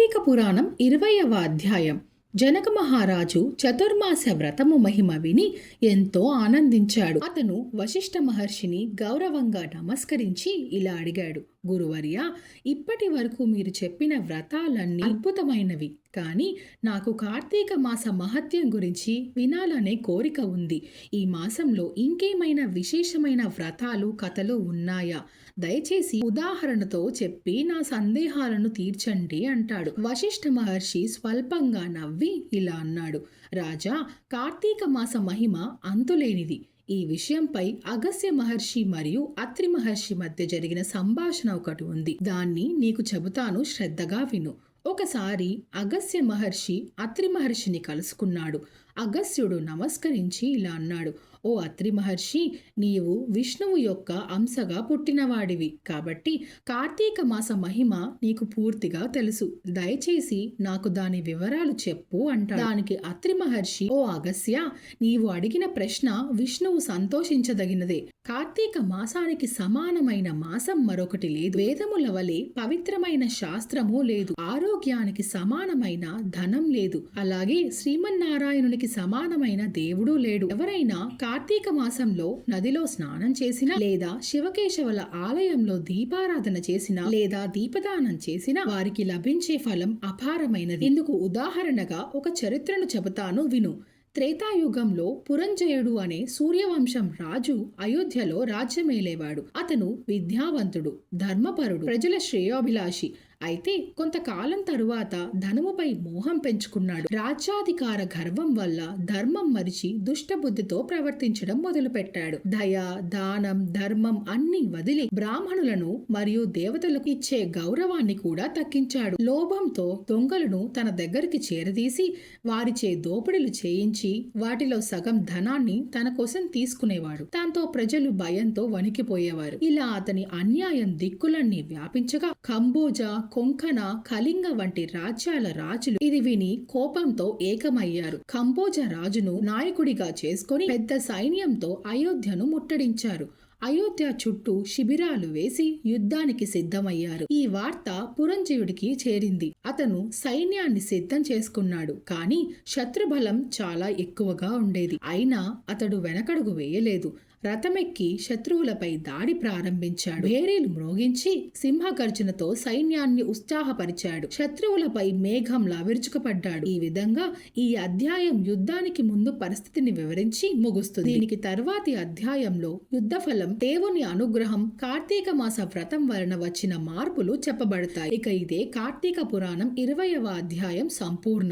కార్తీక పురాణం ఇరవయవ అధ్యాయం. జనక మహారాజు చతుర్మాస వ్రతము మహిమ విని ఎంతో ఆనందించాడు. అతను వశిష్ఠ మహర్షిని గౌరవంగా నమస్కరించి ఇలా అడిగాడు. గురువర్య ఇప్పటి వరకు మీరు చెప్పిన వ్రతాలన్నీ అద్భుతమైనవి. కానీ నాకు కార్తీక మాస మహత్యం గురించి వినాలనే కోరిక ఉంది. ఈ మాసంలో ఇంకేమైనా విశేషమైన వ్రతాలు కథలు ఉన్నాయా? దయచేసి ఉదాహరణతో చెప్పి నా సందేహాలను తీర్చండి అంటాడు. వశిష్ఠ మహర్షి స్వల్పంగా నవ్వి ఇలా అన్నాడు. రాజా కార్తీక మాస మహిమ అంతులేనిది. ఈ విషయంపై అగస్య మహర్షి మరియు అత్రి మహర్షి మధ్య జరిగిన సంభాషణ ఒకటి ఉంది. దాన్ని నీకు చెబుతాను శ్రద్ధగా విను. ఒకసారి అగస్య మహర్షి అత్రి మహర్షిని కలుసుకున్నాడు. అగస్యుడు నమస్కరించి ఇలా అన్నాడు ఓ అత్రి మహర్షి నీవు విష్ణువు యొక్క అంశగా పుట్టినవాడివి కాబట్టి కార్తీక మాస మహిమ నీకు పూర్తిగా తెలుసు. దయచేసి నాకు దాని వివరాలు చెప్పు అంటాడు. దానికి అత్రి మహర్షి ఓ అగస్య నీవు అడిగిన ప్రశ్న విష్ణువు సంతోషించదగినదే. కార్తీక మాసానికి సమానమైన మాసం మరొకటి లేదు. వేదముల వలె పవిత్రమైన శాస్త్రము లేదు. ఆరోగ్యానికి సమానమైన ధనం లేదు. అలాగే శ్రీమన్నారాయణునికి సమానమైన దేవుడు లేడు. ఎవరైనా కార్తీక మాసంలో నదిలో స్నానం చేసినా లేదా శివకేశవుల ఆలయంలో దీపారాధన చేసినా లేదా దీపదానం చేసినా వారికి లభించే ఫలం అపారమైనది. ఇందుకు ఉదాహరణగా ఒక చరిత్రను చెబుతాను. విను. త్రేతాయుగంలో పురంజయుడు అనే సూర్యవంశం రాజు అయోధ్యలో రాజ్యమేలేవాడు. అతను విద్యావంతుడు ధర్మపరుడు ప్రజల శ్రేయోభిలాషి. అయితే కొంతకాలం తరువాత ధనముపై మోహం పెంచుకున్నాడు. రాజ్యాధికార గర్వం వల్ల ధర్మం మరిచి దుష్టబుద్ధితో ప్రవర్తించడం మొదలుపెట్టాడు. దయ దానం ధర్మం అన్ని వదిలి బ్రాహ్మణులను మరియు దేవతలకు ఇచ్చే గౌరవాన్ని కూడా తగ్గించాడు. లోభంతో దొంగలను తన దగ్గరికి చేరదీసి వారిచే దోపిడీలు చేయించి వాటిలో సగం ధనాన్ని తన కోసం తీసుకునేవాడు. దాంతో ప్రజలు భయంతో వణికిపోయేవారు. ఇలా అతని అన్యాయం దిక్కులన్నీ వ్యాపించగా కంబోజా కొంకణ కళింగ వంటి రాజ్యాల రాజులు ఇది విని కోపంతో ఏకమయ్యారు. కంబోజ రాజును నాయకుడిగా చేసుకొని పెద్ద సైన్యంతో అయోధ్యను ముట్టడించారు. అయోధ్య చుట్టూ శిబిరాలు వేసి యుద్ధానికి సిద్ధమయ్యారు. ఈ వార్త పురంజీవుడికి చేరింది. అతను సైన్యాన్ని సిద్ధం చేసుకున్నాడు. కానీ శత్రుబలం చాలా ఎక్కువగా ఉండేది. అయినా అతడు వెనకడుగు వేయలేదు. రథమెక్కి శత్రువులపై దాడి ప్రారంభించాడు. భేరీలు మ్రోగించి సింహగర్జనతో సైన్యాన్ని ఉత్సాహపరిచాడు. శత్రువులపై మేఘంలా విరుచుకుపడ్డాడు ఈ విధంగా ఈ అధ్యాయం యుద్ధానికి ముందు పరిస్థితిని వివరించి ముగుస్తుంది. దీనికి తర్వాతి అధ్యాయంలో యుద్ధ ఫలం దేవుని అనుగ్రహం కార్తీక మాస వ్రతం వలన వచ్చిన మార్పులు చెప్పబడతాయి. ఇక ఇదే కార్తీక పురాణం ఇరవయవ అధ్యాయం సంపూర్ణ